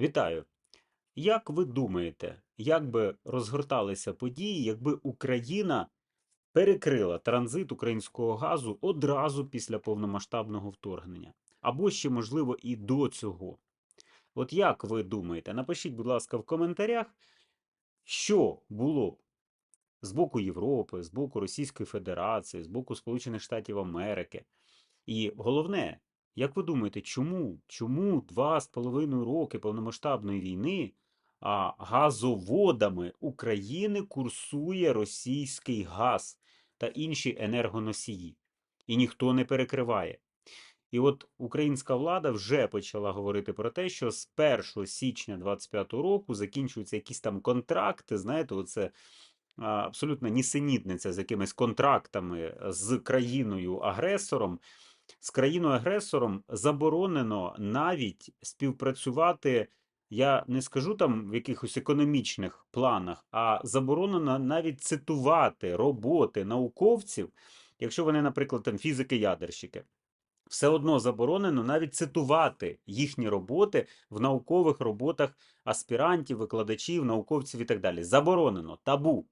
Вітаю! Як ви думаєте, як би розгорталися події, якби Україна перекрила транзит українського газу одразу після повномасштабного вторгнення? Або ще, можливо, і до цього? От як ви думаєте? Напишіть, будь ласка, в коментарях, що було б з боку Європи, з боку Російської Федерації, з боку Сполучених Штатів Америки. І головне, як ви думаєте, чому? Чому два з половиною роки повномасштабної війни а, газоводами України курсує російський газ та інші енергоносії? І ніхто не перекриває. І от українська влада вже почала говорити про те, що з 1 січня 2025 року закінчуються якісь там контракти. Знаєте, оце абсолютно нісенітниця з якимись контрактами з країною-агресором. З країною-агресором заборонено навіть співпрацювати. Я не скажу там в якихось економічних планах, а заборонено навіть цитувати роботи науковців, якщо вони, наприклад, там фізики-ядерщики. Все одно заборонено навіть цитувати їхні роботи в наукових роботах аспірантів, викладачів, науковців і так далі. Заборонено, табу.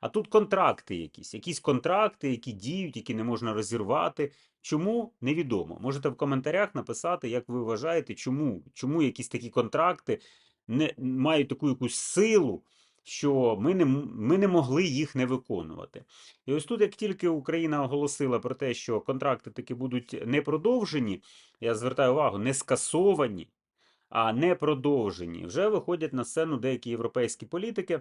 А тут контракти якісь, якісь контракти, які діють, які не можна розірвати. Чому невідомо. Можете в коментарях написати, як ви вважаєте, чому чому якісь такі контракти не мають таку якусь силу, що ми не ми не могли їх не виконувати. І ось тут, як тільки Україна оголосила про те, що контракти таки будуть не продовжені, я звертаю увагу, не скасовані, а не продовжені, вже виходять на сцену деякі європейські політики.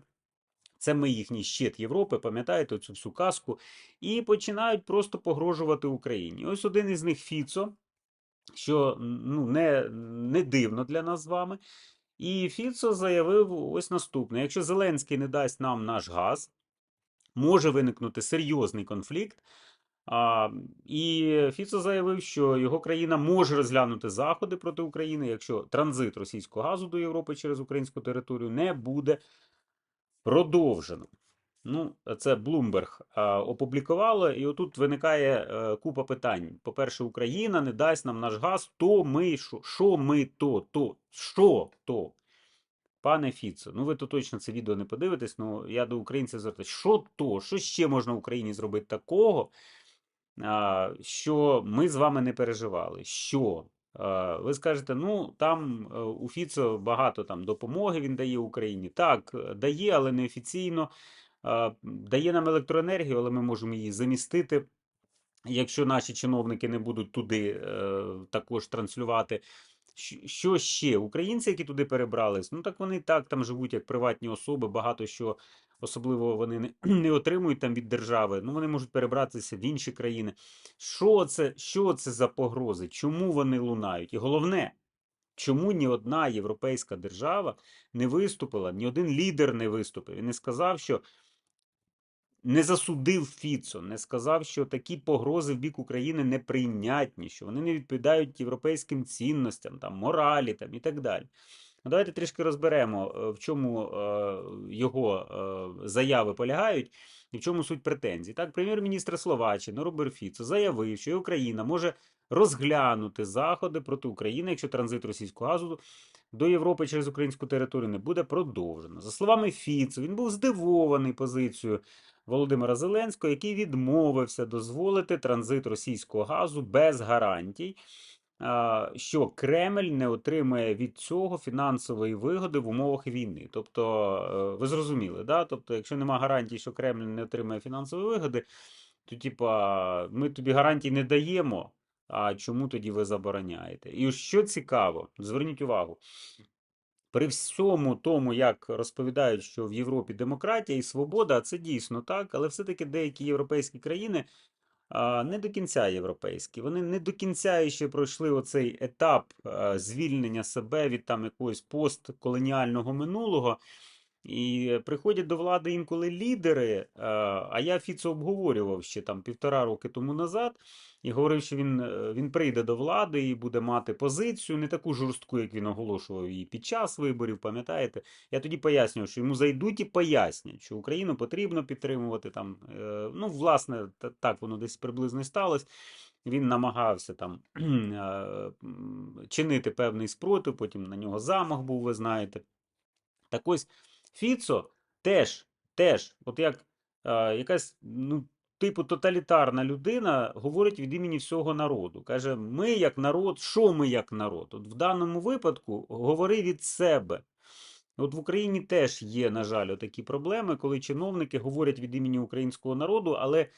Це ми їхній щит Європи, пам'ятаєте цю всю казку, і починають просто погрожувати Україні. Ось один із них Фіцо, що ну, не, не дивно для нас з вами. І Фіцо заявив ось наступне: якщо Зеленський не дасть нам наш газ, може виникнути серйозний конфлікт. А, І Фіцо заявив, що його країна може розглянути заходи проти України, якщо транзит російського газу до Європи через українську територію не буде продовжено. Ну, це Bloomberg опублікувало, і отут виникає е, купа питань. По-перше, Україна не дасть нам наш газ, то ми що? Що ми то? то? Що то? Пане Фіцо, ну ви то точно це відео не подивитесь, ну я до українців звертаюся. Що то? Що ще можна в Україні зробити такого, що ми з вами не переживали? Що? Ви скажете, ну там е, у Фіцо багато там допомоги він дає Україні. Так, е, дає, але неофіційно. Дає нам електроенергію, але ми можемо її замістити. Якщо наші чиновники не будуть туди е, також транслювати. Що ще? Українці, які туди перебрались, ну так вони так там живуть, як приватні особи, багато що особливо вони не, не отримують там від держави, ну вони можуть перебратися в інші країни. Що це, Що це за погрози? Чому вони лунають? І головне, чому ні одна європейська держава не виступила, ні один лідер не виступив і не сказав, що не засудив Фіцо, не сказав, що такі погрози в бік України неприйнятні, що вони не відповідають європейським цінностям, там, моралі там, і так далі. Ну, Давайте трішки розберемо, е, в чому е, його е, заяви полягають і в чому суть претензій. Так, прем'єр-міністр Словаччини Роберт Фіцо заявив, що Україна може розглянути заходи проти України, якщо транзит російського газу до Європи через українську територію не буде продовжено. За словами Фіцо, він був здивований позицією Володимира Зеленського, який відмовився дозволити транзит російського газу без гарантій, що Кремль не отримає від цього фінансової вигоди в умовах війни. Тобто, е, ви зрозуміли, да? Тобто, якщо немає гарантій, що Кремль не отримає фінансової вигоди, то типа ми тобі гарантій не даємо. А чому тоді ви забороняєте? І що цікаво, зверніть увагу, при всьому тому, як розповідають, що в Європі демократія і свобода, це дійсно так, але все-таки деякі європейські країни не до кінця європейські. Вони не до кінця ще пройшли оцей етап звільнення себе від там якогось постколоніального минулого. І приходять до влади інколи лідери. А я Фіцо обговорював ще там півтора роки тому назад і говорив, що він е, він прийде до влади і буде мати позицію, не таку жорстку, як він оголошував її під час виборів. Пам'ятаєте? Я тоді пояснював, що йому зайдуть і пояснять, що Україну потрібно підтримувати там. Е, ну, власне, так воно десь приблизно сталося. він намагався там е, чинити певний спротив, потім на нього замах був, ви знаєте. Так ось Фіцо теж, теж, от як е, якась ну, типу тоталітарна людина говорить від імені всього народу. Каже, ми як народ, що ми як народ? От в даному випадку говори від себе. От в Україні теж є, на жаль, такі проблеми, коли чиновники говорять від імені українського народу, але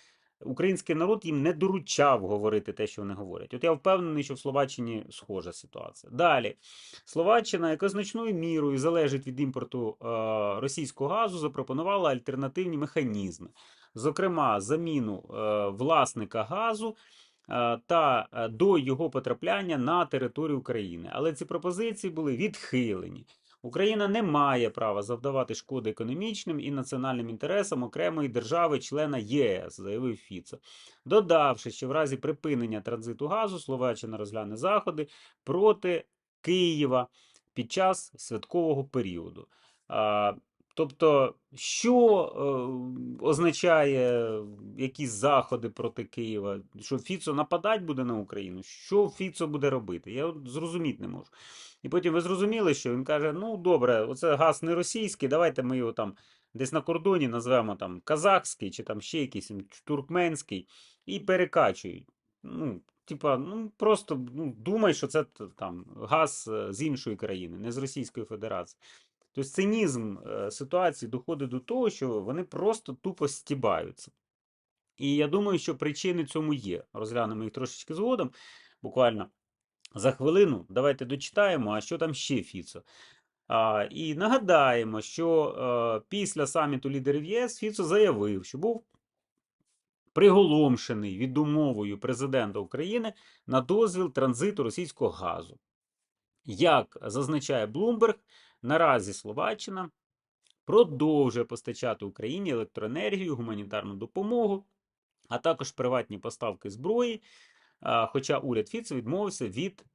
український народ їм не доручав говорити те, що вони говорять. От я впевнений, що в Словаччині схожа ситуація. Далі, Словаччина, яка значною мірою залежить від імпорту е, російського газу, запропонувала альтернативні механізми, зокрема, заміну е, власника газу. е, Та до його потрапляння на територію України. Але ці пропозиції були відхилені. Україна не має права завдавати шкоди економічним і національним інтересам окремої держави-члена ЄС, заявив Фіцо. Додавши, що в разі припинення транзиту газу Словаччина розгляне заходи проти Києва під час святкового періоду. Тобто, що е, означає якісь заходи проти Києва? Що Фіцо нападать буде на Україну? Що Фіцо буде робити? Я от зрозуміти не можу. І потім ви зрозуміли, що він каже: ну добре, оце газ не російський, давайте ми його там десь на кордоні назвемо там казахський чи там ще якийсь туркменський, і перекачують. Ну, типа, ну просто ну, думай, що це там газ е, з іншої країни, не з Російської Федерації. Тобто цинізм е, ситуації доходить до того, що вони просто тупо стібаються. І я думаю, що причини цьому є. Розглянемо їх трошечки згодом, буквально за хвилину. Давайте дочитаємо, а що там ще Фіцо. А, і нагадаємо, що е, після саміту лідерів ЄС Фіцо заявив, що був приголомшений відмовою президента України на дозвіл транзиту російського газу. Як зазначає Bloomberg, наразі Словаччина продовжує постачати Україні електроенергію, гуманітарну допомогу, а також приватні поставки зброї. Хоча уряд Фіц відмовився від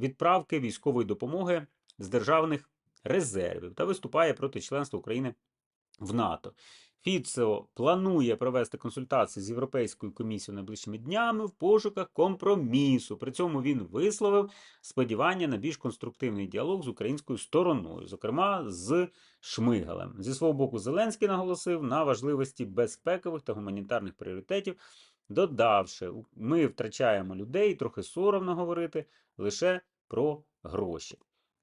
відправки військової допомоги з державних резервів та виступає проти членства України в НАТО. Фіцо планує провести консультації з Європейською комісією найближчими днями в пошуках компромісу. При цьому він висловив сподівання на більш конструктивний діалог з українською стороною, зокрема з Шмигалем. Зі свого боку, Зеленський наголосив на важливості безпекових та гуманітарних пріоритетів, додавши, ми втрачаємо людей, трохи соромно говорити лише про гроші.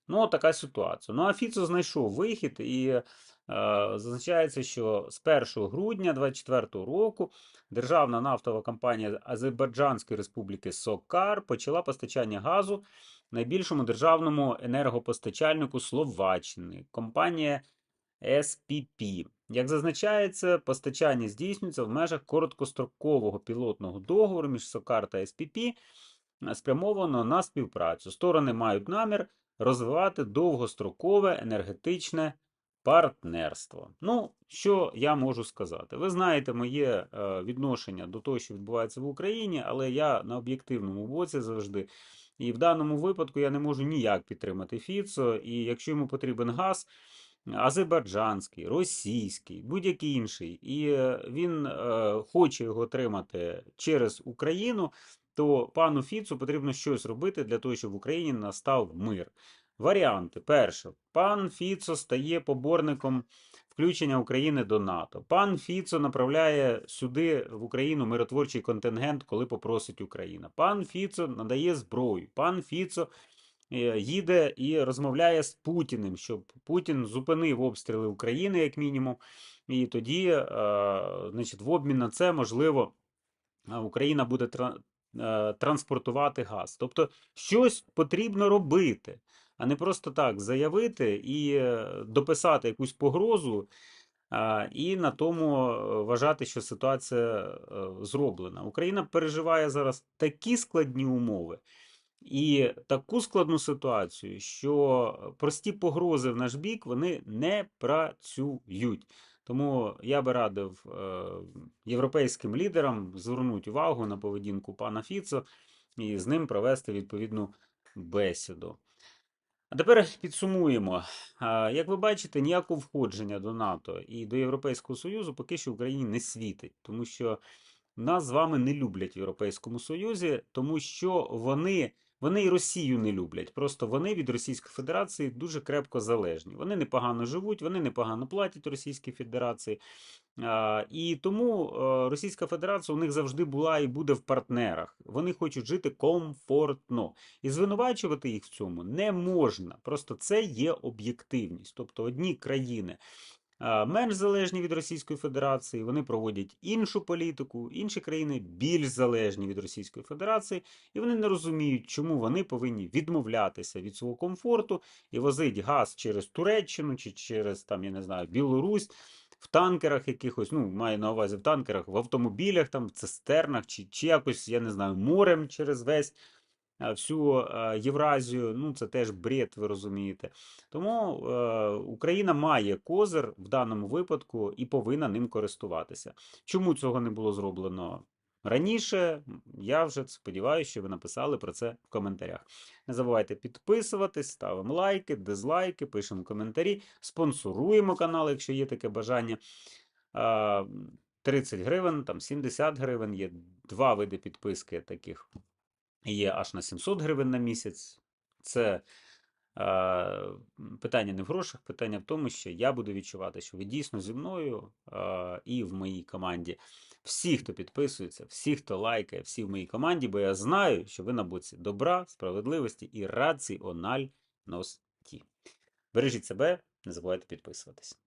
Ну, така ситуація. Ну, а Фіцо знайшов вихід і зазначається, що з 1 грудня 2024 року державна нафтова компанія Азербайджанської республіки Сокар почала постачання газу найбільшому державному енергопостачальнику Словаччини. Компанія SPP. Як зазначається, постачання здійснюється в межах короткострокового пілотного договору між Сокар та SPP, е, спрямовано на співпрацю. Сторони мають намір розвивати довгострокове енергетичне партнерство. Ну, що я можу сказати? Ви знаєте моє е, відношення до того, що відбувається в Україні, але я на об'єктивному боці завжди. І в даному випадку я не можу ніяк підтримати Фіцо, і якщо йому потрібен газ, азербайджанський, російський, будь-який інший, і е, він е, хоче його отримати через Україну, то пану Фіцу потрібно щось робити для того, щоб в Україні настав мир. Варіанти. Перше, пан Фіцо стає поборником включення України до НАТО. Пан Фіцо направляє сюди в Україну миротворчий контингент, коли попросить Україна. Пан Фіцо надає зброю. Пан Фіцо е, їде і розмовляє з Путіним, щоб Путін зупинив обстріли України, як мінімум. І тоді, е, значить, в обмін на це можливо. Україна буде е, транспортувати газ. Тобто щось потрібно робити, а не просто так заявити і е, дописати якусь погрозу, і на тому е, вважати, що ситуація е, зроблена. Україна переживає зараз такі складні умови. І таку складну ситуацію, що прості погрози в наш бік вони не працюють. Тому я би радив європейським лідерам звернути увагу на поведінку пана Фіцо і з ним провести відповідну бесіду. А тепер підсумуємо. Як ви бачите, ніякого входження до НАТО і до Європейського Союзу поки що Україні не світить, тому що нас з вами не люблять в Європейському Союзі, тому що вони, вони і Росію не люблять. Просто вони від Російської Федерації дуже крепко залежні. Вони непогано живуть, вони непогано платять Російській Федерації. І тому е, Російська Федерація у них завжди була і буде в партнерах. Вони хочуть жити комфортно. І звинувачувати їх в цьому не можна. Просто це є об'єктивність. Тобто одні країни менш залежні від Російської Федерації, вони проводять іншу політику, інші країни більш залежні від Російської Федерації, і вони не розуміють, чому вони повинні відмовлятися від свого комфорту і возити газ через Туреччину чи через там, я не знаю, Білорусь. В танкерах якихось, ну, маю на увазі в танкерах, в автомобілях, там, в цистернах, чи, чи якось, я не знаю, морем через весь всю е, Євразію. Ну, це теж бред, ви розумієте. Тому е, Україна має козир в даному випадку і повинна ним користуватися. Чому цього не було зроблено раніше? Я вже сподіваюся, що ви написали про це в коментарях. Не забувайте підписуватись, ставимо лайки, дизлайки, пишемо коментарі, спонсоруємо канал, якщо є таке бажання. 30 гривень, там 70 гривень, є два види підписки таких. Є аж на 700 гривень на місяць. Це е, питання не в грошах, питання в тому, що я буду відчувати, що ви дійсно зі мною е, і в моїй команді. Всі, хто підписується, всі, хто лайкає, всі в моїй команді, бо я знаю, що ви на боці добра, справедливості і раціональності. Бережіть себе, не забувайте підписуватись.